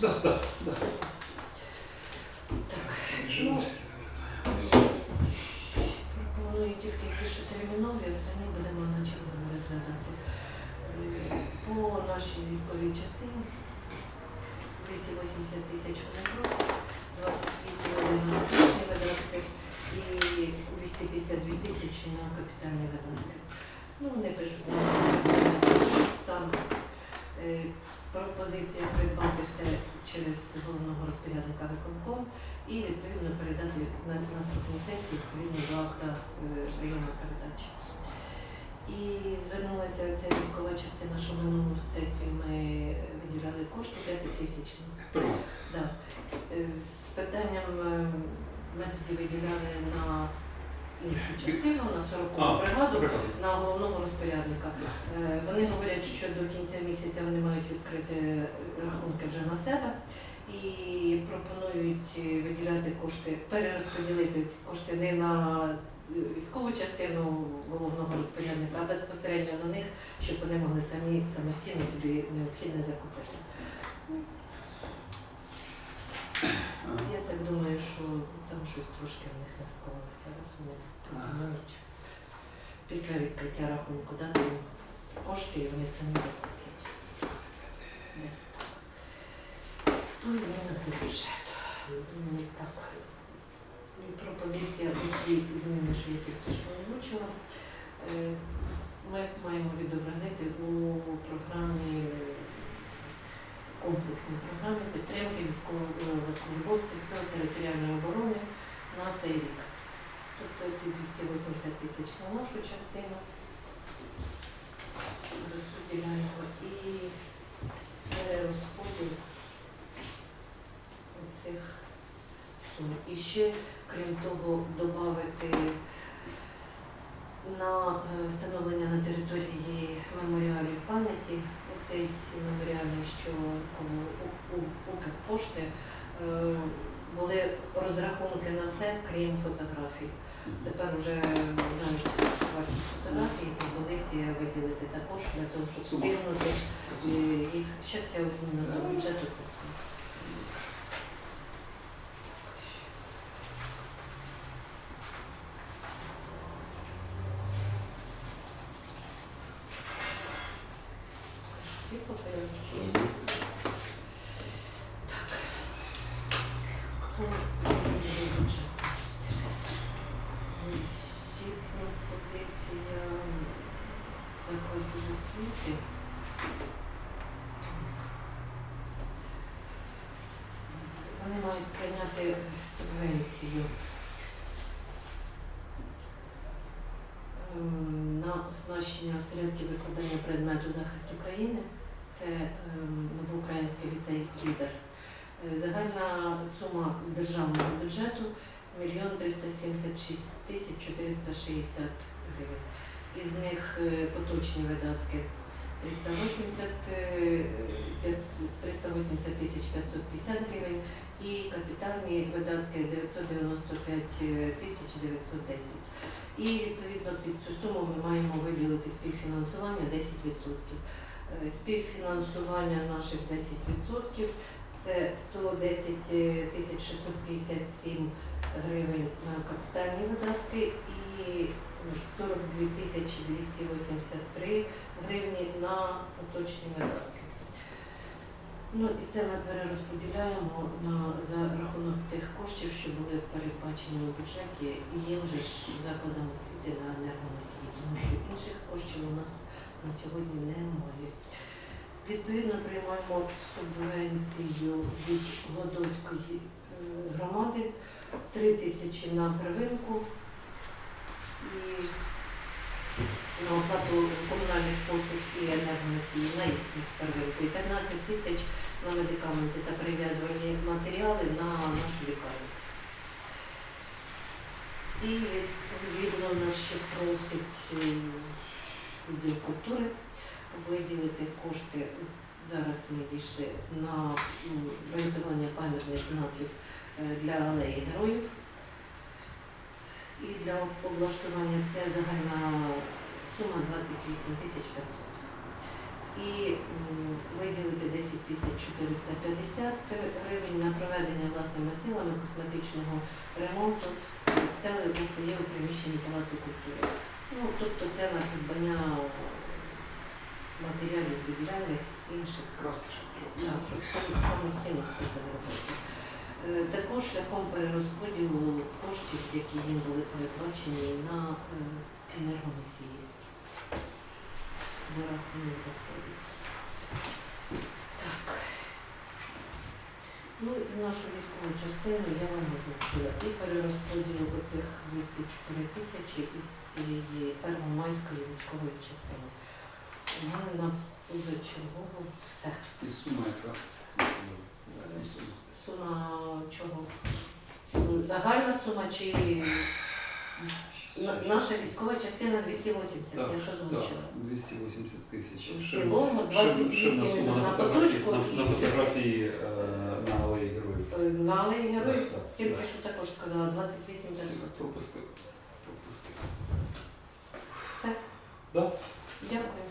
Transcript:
Да, да, да. Так, ну, пропоную тільки ті, що термінові, останні будемо на розглядати. Е, По нашій військовій частині 280 тисяч просять, 28 на технічні видатки і 252 тисячі на капітальні видатки. Ну, вони пишуть саме пропозиція придбати все через головного розпорядника виконком і відповідно передати на наступній сесії відповідно до акта е, прийому передачі. І звернулася ця військова частина, що минулу сесію ми виділяли кошти 5 тисяч. Да. Е, З питанням е, ми тоді виділяли на іншу частину, на 40 А, бригаду, на головного розпорядника. Е, Вони говорять, що до кінця місяця вони мають відкрити рахунки вже на себе і пропонують е, виділяти кошти, перерозподілити ці кошти не на е, військову частину головного розпорядника, а безпосередньо на них, щоб вони могли самі самостійно собі необхідне закупити. Так думаю, що там щось трошки в них не склалося. Зараз вони пропонують після відкриття рахунку дати їм кошти і вони самі закуплять. Десь так. По змінах до бюджету. М, Так. І Пропозиція ці зміни, що я тільки що озвучила. Е, Ми маємо відобразити у програмі комплексній програмі підтримки військовослужбовців сил територіальної оборони на цей рік. Тобто ці 280 тисяч на нашу частину розподіляємо і перерозподіл цих сум. І ще, крім того, додати на е, встановлення на території меморіалів пам'яті оцей меморіальний, що У- У- Укрпошти, е, були розрахунки на все, крім фотографій. Тепер вже навіть вартість фотографії, пропозиція виділити також для того, щоб скинути е, їх. Зараз я на бюджету це скажу. Світло появиться? Є пропозиція закладу освіти. Вони мають прийняти субвенцію на оснащення осередків викладання предмету захисту країни. Це ем, новоукраїнський ліцей лідер. Е, Загальна сума з державного бюджету мільйон 376 тисяч 460 гривень. Із них е, поточні видатки 380, е, п'ят- 380 тисяч 550 гривень і капітальні видатки 995 тисяч 910. І відповідно під цю суму ми маємо виділити співфінансування 10%. Е, Співфінансування наших 10% це 110 тисяч 657 гривень на капітальні видатки і 42 тисячі 283 гривні на поточні видатки. Ну і це ми перерозподіляємо на, за рахунок тих коштів, що були передбачені у бюджеті, і їм же ж закладам освіти на енергоносії, тому що інших коштів у нас на сьогодні немає. Відповідно, приймаємо субвенцію від Гладовської е, громади 3 тисячі на первинку і на оплату комунальних послуг і енергоносії на їхню первинку і 15 тисяч на медикаменти та прив'язувані матеріали на нашу лікарню. І відповідно нас ще просить е, відділ культури виділити кошти. Зараз ми дійшли на м, виготовлення пам'ятних знаків е, для алеї героїв. І для облаштування це загальна сума 28 тисяч 500. і виділити 10 тисяч 450 гривень на проведення власними силами косметичного ремонту стели у фоє у приміщенні Палати культури. Ну, тобто це на придбання матеріалів будівельних інших Краски щоб самостійно все це робити. Е, Також шляхом перерозподілу коштів, які їм були передбачені на е, енергоносії. Вирахунок доходів. Так. Ну і нашу військову частину я вам озвучила. І перерозподіл оцих 204 тисячі із цієї первомайської військової частини. У мене на позачергову все. І сума яка? Сума. Чого? Загальна сума чи наша військова частина 280, Так, я що Так, озвучила? 280 тисяч. В цілому ще- ще на 28 сума на фотографії- на- На фотографії Ну, Але і героїв, тільки що також сказала, 28 днів. Пропустив. Пропустив. Все. Да? Дякую.